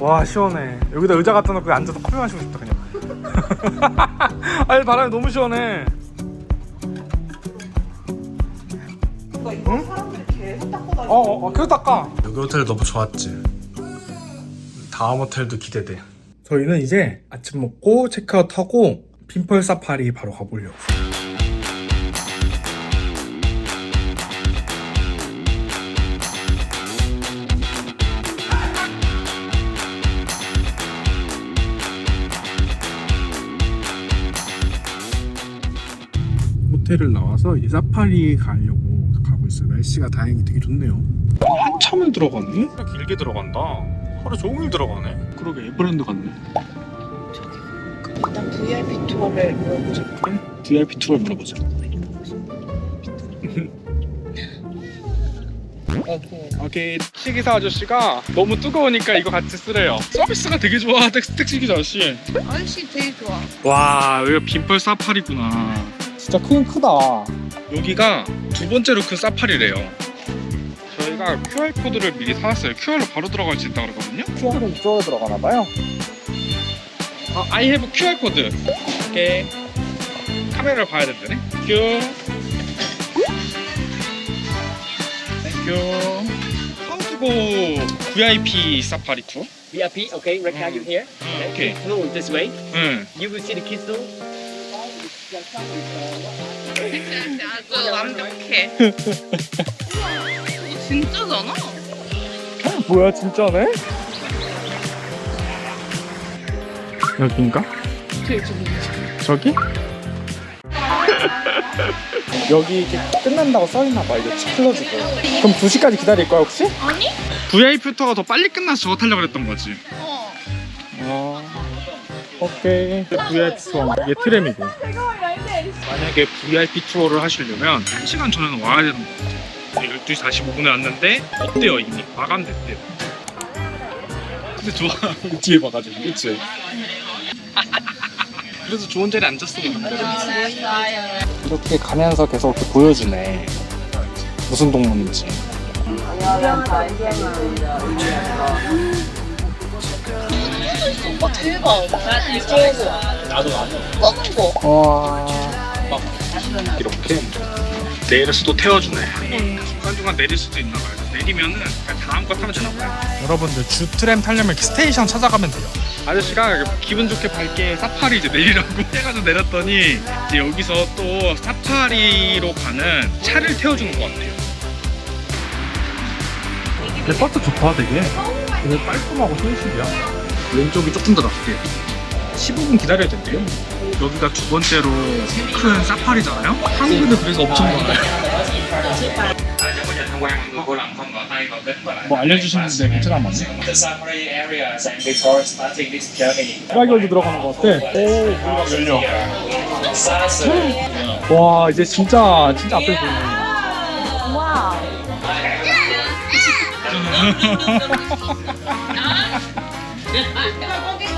와 시원해. 여기다 의자 갖다 놓고 앉아서 커피 마시고 싶다 그냥. 아니 바람이 너무 시원해. 그러니까 이거 사람들이 계속 닦고 다니고 어어 어, 계속 닦아 여기 호텔 너무 좋았지. 다음 호텔도 기대돼. 저희는 이제 아침 먹고 체크아웃하고 핀펄 사파리 바로 가보려고 호텔을 나와서 이제 사파리 가려고 가고 있어요. 날씨가 다행히 되게 좋네요. 한참을 들어갔네? 길게 들어간다. 하루 종일 들어가네. 그러게 에버랜드 같네. 일단 VIP 투어를 물어보자 그럼 VIP 투어를 물어보자. 오케이 택시기사 아저씨가 너무 뜨거우니까 이거 같이 쓰래요. 서비스가 되게 좋아 택시, 택시기사 아저씨. 아저씨 되게 좋아 와 여기가 빈펄 사파리구나. 진짜 크긴 크다. 여기가 두 번째로 큰 사파리래요. 저희가 QR 코드를 미리 사왔어요. QR로 바로 들어갈 수 있다 그러거든요. QR은 이쪽으로 들어가나 봐요. 어, I have QR 코드. 오케이. 카메라를 봐야 된다네. 큐. 땡큐. How to go VIP 사파리 투어? VIP, okay, right now you here. 응, 오케이. Flow this way. 응. You will see the kids 아주 완벽해 이거 진짜잖아 뭐야 진짜네? 여긴가? 저기? 여기 이렇게 끝난다고 써있나봐 이거 클로즈고 그럼 2시까지 기다릴 거야 혹시? 아니? VIP 투어가 더 빨리 끝나서 저거 타려고 그랬던 거지 어 어 오케이 VIP 투어 이게 트램이고 만약에 VIP 투어를 하시려면 1시간 전에는 와야 되는 거 같아요. 12시 45분에 왔는데 없대요? 이미 마감됐대요. 근데 좋아. 뒤에 봐가지고 그치? 그래서 좋은 자리에 앉았어. 이렇게 가면서 계속 이렇게 보여주네. 무슨 동물인지. 오빠 대박. 나도 나도. 먹은 거 와 이렇게 내릴 수도 태워주네. 중간중간 내릴 수도 있나 봐요. 내리면은 그냥 다음 거 타면 되나 봐요. 여러분들 주 트램 타려면 스테이션 찾아가면 돼요. 아저씨가 기분 좋게 밝게 사파리 이제 내리라고 해가지고 내렸더니 이제 여기서 또 사파리로 가는 차를 태워주는 것 같아요. 근데 버스 좋다 되게. 되게 깔끔하고 현실이야. 왼쪽이 조금 더 낫게 15분 기다려야 된대요. 여기가 두 번째로 큰 사파리잖아요? 한국에도 그래서 엄청 많아요. 뭐 알려주시는데 베트남 맞네. 드라이얼도 들어가는 것 같아. 오 열려. 와 이제 진짜 진짜 앞에 보이네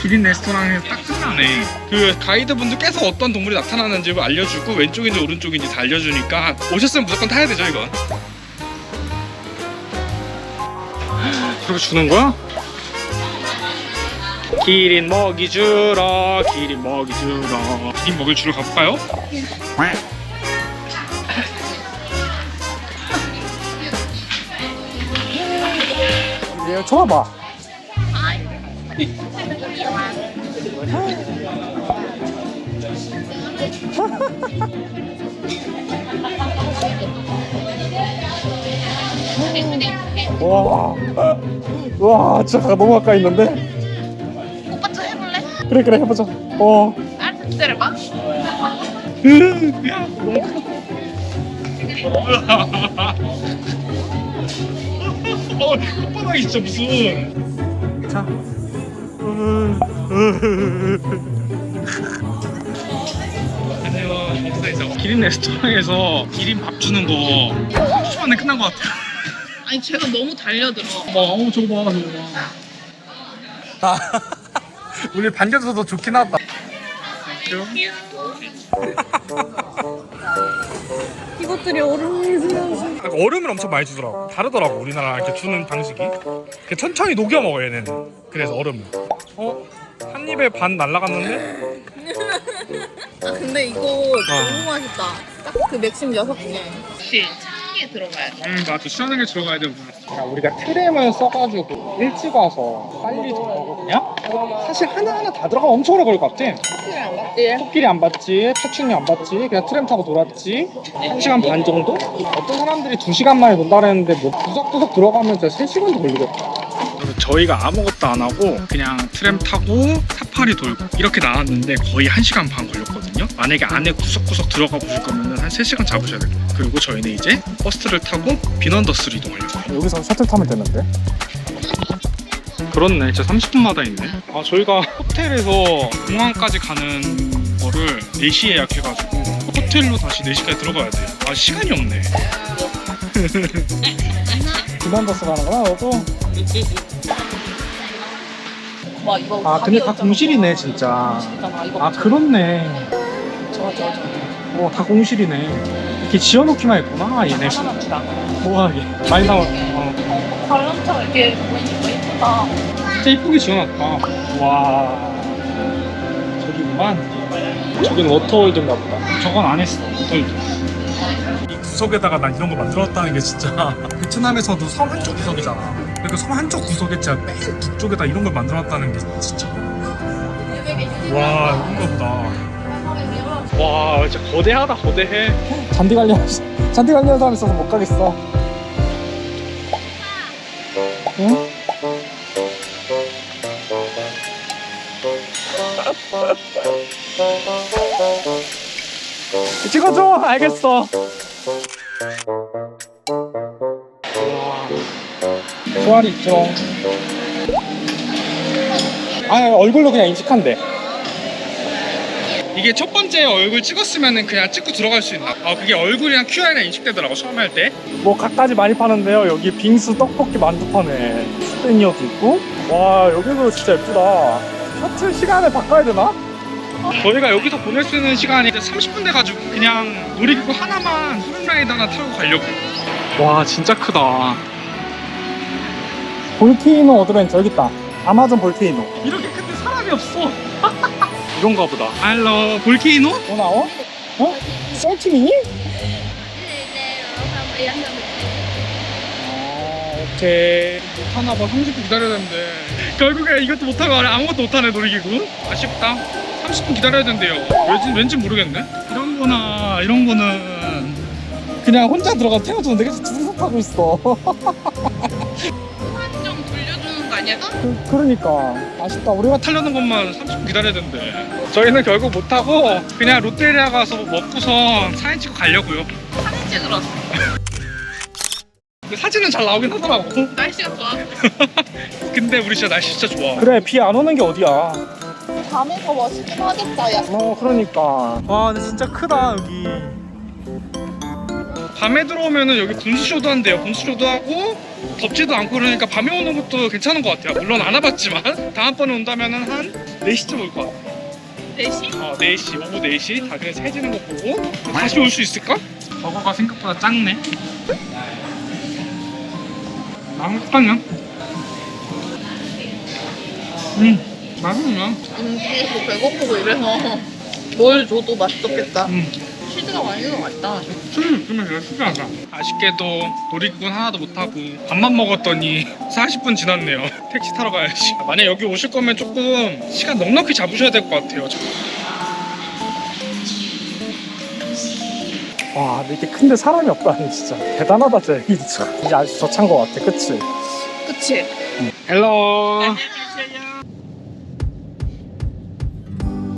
기린 레스토랑에서 딱 끝나네. 그 가이드분들께서 어떤 동물이 나타나는지 알려주고 왼쪽인지 오른쪽인지 다 알려주니까 오셨으면 무조건 타야 되죠 이건 그렇게 주는 거야? 기린 먹이 주러 기린 먹이 주러 기린 먹을 주러 가볼까요? 얘 쳐봐 와, 와, 진짜 너무 가까이 있는데? 오빠 좀 해볼래? 그래, 그래, 해보자. 어. 알았어 기다려봐. 어, 콧바닥이 진짜 무슨. 자. 안녕하세요. 기린 레스토랑에서 기린 밥 주는 거 30분 만에 끝난 것 같아요. 아니 제가 너무 달려들어. 어, 저거 봐, 저거 봐. 아, 우리 반겨서 더 좋긴 하다. 이것들이 주면서. 얼음을 엄청 많이 주더라고. 다르더라고, 우리나라랑 이렇게 주는 방식이. 이렇게 천천히 녹여 먹어, 얘네는. 그래서 얼음을. 어? 한 입에 반 날라갔는데? 아 근데 이거 너무 맛있다. 딱 그 맥심 여섯 개. 혹시 찬게 들어가야 돼. 음, 맞아. 시원하게 들어가야 되고. 우리가 트램을 써가지고 일찍 와서 빨리 들어가거든요? 사실 하나하나 다 들어가면 엄청 오래 걸릴 것 같아. 커피를 안 받지? 코끼리 안 봤지, 파충류 안 봤지, 그냥 트램 타고 놀았지. 1시간 반 정도? 어떤 사람들이 2시간 만에 논다 그랬는데 뭐 구석구석 들어가면 진짜 3시간도 걸리겠다. 저희가 아무것도 안 하고 그냥 트램 타고 사파리 돌고 이렇게 나왔는데 거의 1시간 반 걸렸거든요. 만약에 안에 구석구석 들어가 보실 거면 한 3시간 잡으셔야 돼요. 그리고 저희는 이제 버스를 타고 빈언더스로 이동하려고요. 여기서 셔틀 타면 되는데? 그렇네. 진짜 30분마다 있네. 아, 저희가 호텔에서 공항까지 가는 거를 4시에 예약해가지고 호텔로 다시 4시까지 들어가야 돼요. 아, 시간이 없네. 비난버스 가는구나 너도? 와 이거. 아 근데 다 공실이네 진짜 이거. 아 그렇네 저거 저거 저거. 어다 공실이네 이렇게 지어놓기만 했구나 얘네 하나만 주라. 뭐하게 많이 나와 어. 관람차 이렇게 보니까 예쁘다. 진짜 이쁘게 지어놨다. 와 저기구만 저긴 워터월드인가 보다 저건 안 했어. 또 이 구석에다가 난 이런 거 만들었다는 게 진짜 베트남에서도 섬 한쪽 구석이잖아 근데 그 섬 한쪽 구석에 진짜 맨 북쪽에다 이런 걸 만들었다는 게 진짜 와 이런가 보다 와, 진짜 거대하다, 거대해. 잔디 관련 잔디 관련 사람 있어서 못 가겠어 응? 찍어줘 알겠어 조알이 있죠 아 얼굴로 그냥 인식한대 이게 첫 번째 얼굴 찍었으면 그냥 찍고 들어갈 수 있나? 아, 그게 얼굴이랑 QR이랑 인식되더라고, 처음 할 때. 뭐 갖가지 많이 파는데요. 여기 빙수 떡볶이 만두 파네. 스페니어도 있고. 와 여기도 진짜 예쁘다. 셔틀 시간을 바꿔야 되나? 저희가 여기서 보낼 수 있는 시간이 이제 30분 돼가지고 그냥 놀이기구 하나만 후룸라이드 하나 타고 가려고. 와, 진짜 크다. 볼케이노 어드벤처 여기 있다. 아마존 볼케이노. 이렇게 큰데 사람이 없어. 이건가 보다. 알로 볼케이노? 뭐 나와? 어? 썰팅이니? 아 오케이. 못하나 봐. 30분 기다려야 되는데. 결국에 이것도 못하고 아무것도 못하네 놀이기구. 아쉽다. 30분 기다려야 된대요. 왠지, 왠지 모르겠네. 이런 거나 이런 거는 그냥 혼자 들어가 태워주는 데 계속 둘이서 타고 있어. 좀 돌려주는 거 아니야? 그, 그러니까 아쉽다. 우리가 타려는 것만 30분 기다려야 된대. 저희는 결국 못 타고 그냥 롯데리아 가서 먹고서 사진 찍고 가려고요. 사진 찍으러 왔어. 근데 사진은 잘 나오긴 하더라고. 날씨가 좋아. 근데 우리 진짜 날씨 진짜 좋아. 그래 비 안 오는 게 어디야? 밤에 더 멋있긴 하겠다. 야. 어 그러니까. 와 근데 진짜 크다 여기. 밤에 들어오면은 여기 분수쇼도 한대요. 분수쇼도 하고 덥지도 않고 그러니까 밤에 오는 것도 괜찮은 것 같아요. 물론 안 와봤지만 다음번에 온다면은 한 4시쯤 올 것 같아. 4시? 어, 4시, 오후 4시 다들 해지는 거 보고 다시 올 수 있을까? 저거가 생각보다 작네. 맛있다냐? 음, 맛있냐? 음식에서 배고프고 이래서 뭘 줘도 맛있었겠다. 음. 치즈가 많이 들어갔다. 술 있으면 되게 특이하다. 아쉽게도 놀이기구는 하나도 못 타고 밥만 먹었더니 40분 지났네요. 택시 타러 가야지. 만약 여기 오실 거면 조금 시간 넉넉히 잡으셔야 될 것 같아요. 와 근데 이렇게 큰데 사람이 없다니 진짜 대단하다 진짜 이 진짜 이제 아주 저찬 거 같아 그치? 그치? 헬로.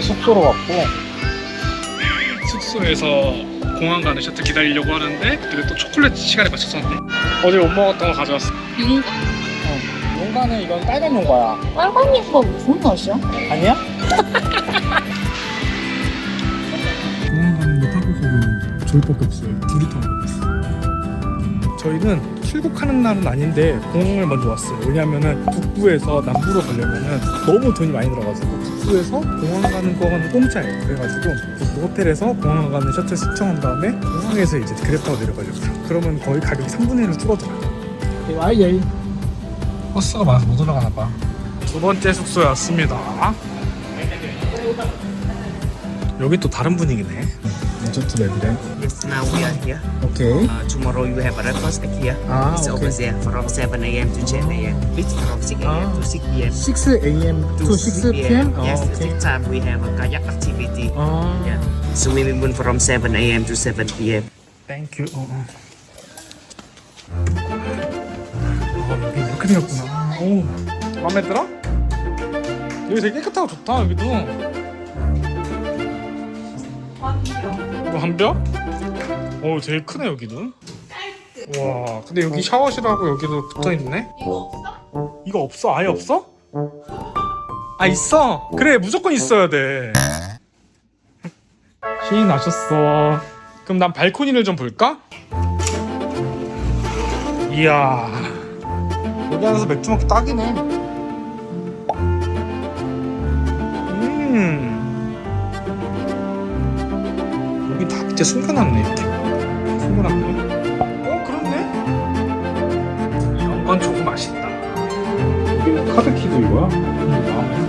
숙소로 왔고 숙소에서 공항 가는 셔틀 기다리려고 하는데 그때 또 초콜릿 시간에 맞췄었는데 어제 못 먹었던 거 가져왔어. 윤가? 용가는 이건 빨간 용가야 빨간 이가 무슨 맛이야? 아니야? 공항 가는 거 타고 가고 있는데 저희밖에 없어요. 둘이 타고 있어. 저희는 출국하는 날은 아닌데 공항을 먼저 왔어요. 왜냐면은 북부에서 남부로 가려면은 너무 돈이 많이 들어가지고 북부에서 공항 가는 건 공짜예요. 그래가지고 북부 호텔에서 공항 가는 셔틀 신청한 다음에 공항에서 이제 그랩 타고 내려가려고요. 그러면 거의 가격이 3분의 1로 줄어들어요. 와이예이. 버스가 많아서 못 올라가나 봐. 두 번째 숙소에 왔습니다. 여기 또 다른 분위기네. 리조트 레벨에. Yes, now we are here. 오케이. Uh, tomorrow you have a breakfast here. 아, it's over there from 7 a.m. to 10 a.m. It's from 6 a.m. to 6 p.m. 6 a.m. to 6 p.m. 아, yes, 오케이. this time we have a kayak activity. 아, Yeah. Swimming pool from 7 a.m. to 7 p.m. 땡큐. 어, 어. 아, 여기 이렇게 생겼구나. 오, 마음에 들어? 여기 되게 깨끗하고 좋다, 여기도. 이거 한 벽? 오, 제일 크네, 여기는. 와, 근데 여기 샤워실하고 여기도 붙어 있네? 이거 없어? 이거 없어? 아예 없어? 아 있어? 그래 무조건 있어야 돼 신이 나셨어 그럼 난 발코니를 좀 볼까? 이야 여기 안에서 맥주 먹기 딱이네 음 여기 다 밑에 숨겨놨네 숨겨놨네 어 그렇네 이런 건 조금 아쉽다 여기는 카드키도 이거야? 마음에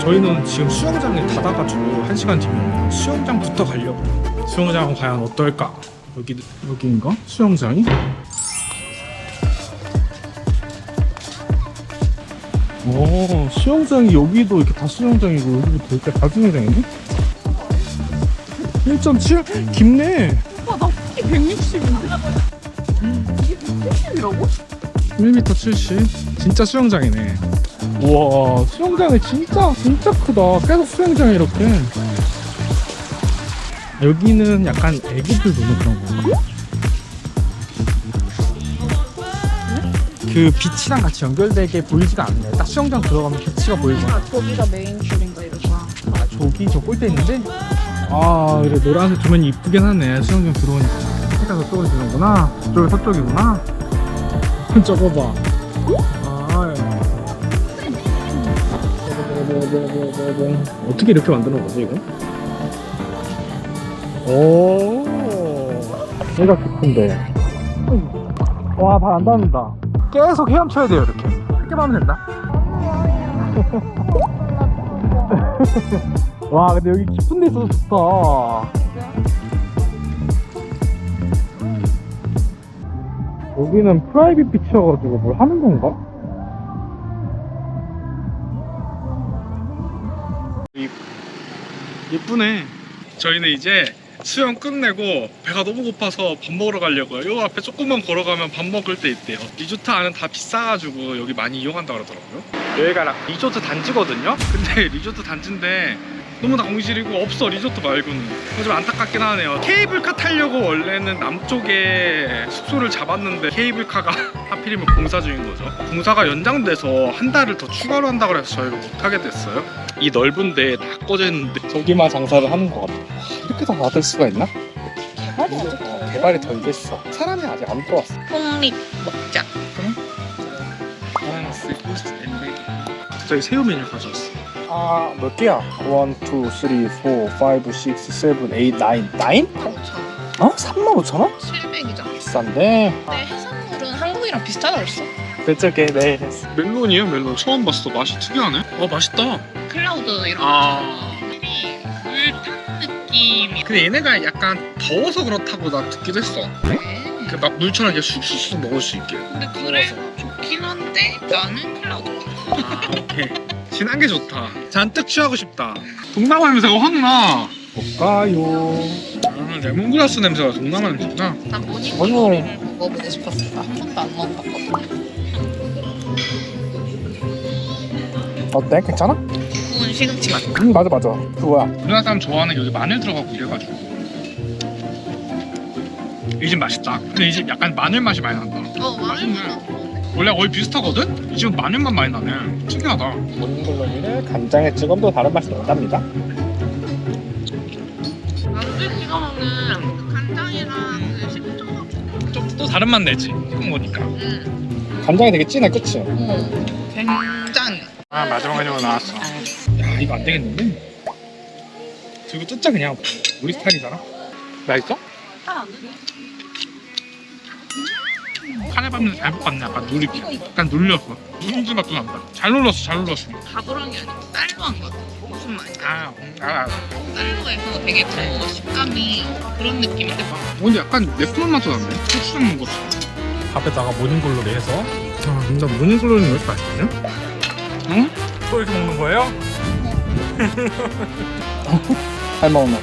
저희는 지금 수영장에 닫아가지고 한 시간 뒤면 수영장부터 가려고 수영장은 과연 어떨까? 여기 여기인가? 수영장이? 오 수영장이 여기도 이렇게 다 수영장이고 여기도 이렇게 다 수영장이네? 1.7? 깊네 오빠 나키 160인데? 이게 170이라고? 1m 70 진짜 수영장이네. 우와 수영장이 진짜 진짜 크다. 계속 수영장이 이렇게. 여기는 약간 애기들 노는 그런 건가? 그 빛이랑 같이 연결되게 보이지가 않네. 딱 수영장 들어가면 빛이가 보이고 아. 저기가 메인 줄인가 이러구나 아 저기 저 꼴대 있는데 아 그래 노란색 조명이 이쁘긴 하네. 수영장 들어오니까 해가 저쪽으로 지는구나. 저쪽이 서쪽이구나. 저거 봐. 아, 예. 어떻게 이렇게 만드는 거지 이거? 오. 얘가 깊은데. 와발 안 닿는다. 계속 헤엄쳐야 돼요 이렇게. 이렇게 하면 된다 와 근데 여기 깊은 데 있어서 좋다. 여기는 프라이빗 비치여가지고 뭘 하는 건가? 예쁘네. 저희는 이제 수영 끝내고 배가 너무 고파서 밥 먹으러 가려고요. 요 앞에 조금만 걸어가면 밥 먹을 때 있대요. 리조트 안은 다 비싸가지고 여기 많이 이용한다 그러더라고요 여기가 리조트 단지거든요? 근데 리조트 단지인데 너무 낭실이고 없어 리조트 말고는. 좀 안타깝긴 하네요. 케이블카 타려고 원래는 남쪽에 숙소를 잡았는데 케이블카가 하필이면 공사 중인 거죠. 공사가 연장돼서 한 달을 더 추가로 한다 그래서 저희가 못하게 됐어요. 이 넓은 데에 다 꺼져 있는데 저기만 장사를 하는 것 같아. 이렇게 다 받을 수가 있나? 개발이 덜 됐어. 사람이 아직 안 들어왔어. 폭립 먹자 저기 새우 메뉴 가져왔어. 아, 몇 개야? 1, 2, 3, 4, 5, 6, 7, 8, 9, 9? 8,000원. 어? 35,000원? 700이잖아. 비싼데? 근데 해산물은 한국이랑 비슷하다 그랬어. 배쪽에 네. 멜론이에요 멜론. 처음 봤어. 맛이 특이하네. 어 맛있다. 클라우드 이런 아. 물탕 느낌이. 근데 얘네가 약간 더워서 그렇다고 나 듣기도 했어. 그래 그 막 물처럼 이렇게 쑥쑥 먹을 수 있게. 근데 그래 좋긴 한데 나는 클라우드. 아 오케이 진한 게 좋다. 잔뜩 취하고 싶다. 동남아 냄새가 확나. 볼까요? 아 레몬그라스 냄새가 동남아 냄새구나. 난 모닝글로리를 먹어보고 싶었어 나한 번도 안 먹어봤거든 어때? 괜찮아? 구운 시금치 맛. 응 맞아 맞아. 그거야. 우리나라 사람 좋아하는 게 여기 마늘 들어가고 이래가지고. 이 집 맛있다. 근데 이 집 약간 마늘 맛이 많이 난다. 어 마늘보다 원래 거의 비슷하거든? 이 집은 마늘만 많이 나네 특이하다 모닝글로리를 간장에 찍으면 또 다른 맛이 난답니다 아 만두에 찍어 먹는 그 간장이랑 그 식초. 좀 또 다른 맛 내지 볶은 거니까 응. 간장이 되게 진해 그치? 된장. 아 마지막 메뉴가 나왔어 야 이거 안 되겠는데? 들고 뜯자 그냥 우리 스타일이잖아 맛있어? 카레밥은 잘 볶았네 약간 누리게 약간 눌렸어 누룽지 맛도 난다 잘 눌렀어 잘 눌렀어 가브랑이 아니고 쌀로 한거 같아. 무슨 말이야? 아, 음, 아, 아. 쌀로 해서 되게 그 식감이 그런 느낌인데 막 근데 약간 매콤한 맛도 나네 고추장 것처럼 밥에다가 모닝글로리 해서 아 진짜 모닝글로리는 왜 이렇게 맛있지? 응? 또 이렇게 먹는 거예요? 잘 먹네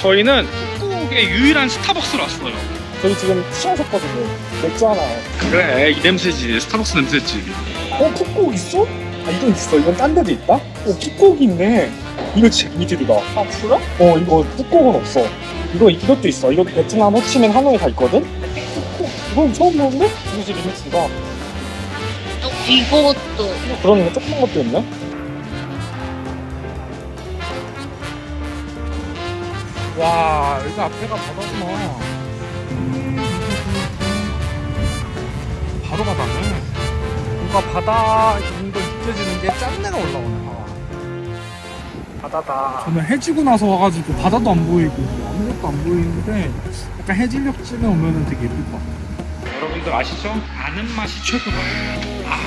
저희는 꾹꾹의 유일한 스타벅스로 왔어요 저희 지금 시험했거든요. 맥주 하나. 그래 이 냄새지 스타벅스 냄새지 어, 풋곡 있어? 아, 이건 있어. 이건 딴 데도 있다? 어, 풋곡이 있네. 이거 진짜 이틀이다. 아, 그래? 어, 이거 풋곡은 없어. 이거, 이것도 있어. 이것도 베트남 호치민 하노이 가 있거든? 풋곡. 이건 처음 보는데? 이거 지금 리믹스가. 어, 이것도 그런 거 조그만 것도 있네? 와, 여기 앞에가 바다구나. 바로 바다네. 뭔가 바다 있는 걸 느껴지는 게 짠내가 올라오네, 바다. 바다다. 저는 해지고 나서 와가지고 바다도 안 보이고 아무것도 안 보이는데 약간 해질녘 쯤에 오면은 되게 예쁠 것 같아요. 여러분들 아시죠? 아는 맛이 최고다. 아,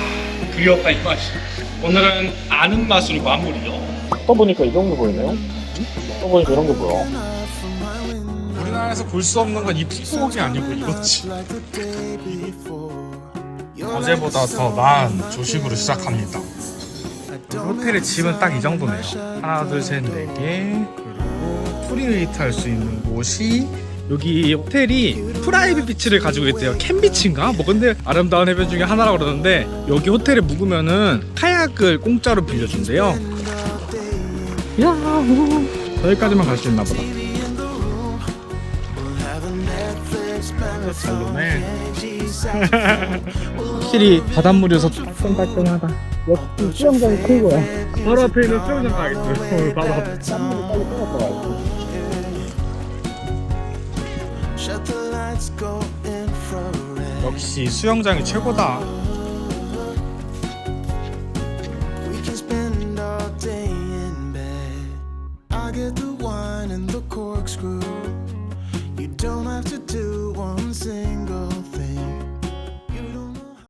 그리웠다 이 맛이. 오늘은 아는 맛으로 마무리요. 떠보니까 이 정도 보이네요. 떠보니까 이런 게 보여. 우리나라에서 볼 수 없는 건 이 풋곡이 아니고 이거지. 어제보다 더 나은 조식으로 시작합니다. 호텔의 집은 딱 이 정도네요. 하나, 둘, 셋, 네 개. 그리고 프리웨이트 할 수 있는 곳이 여기 호텔이 프라이빗 비치를 가지고 있대요. 캔비치인가? 뭐 근데 아름다운 해변 중에 하나라고 그러는데 여기 호텔에 묵으면은 카약을 공짜로 빌려준대요. 야호. 여기까지만 갈 수 있나 보다. 잘 노네. 확실히 바닷물이어서 조금 깔끔하다. 역시 수영장이 큰 거야. 바로 앞에 있는 수영장 가야겠어요. 바로 앞에. 땀물이 빨리 끊어 들어가야지. 역시 수영장이 최고다.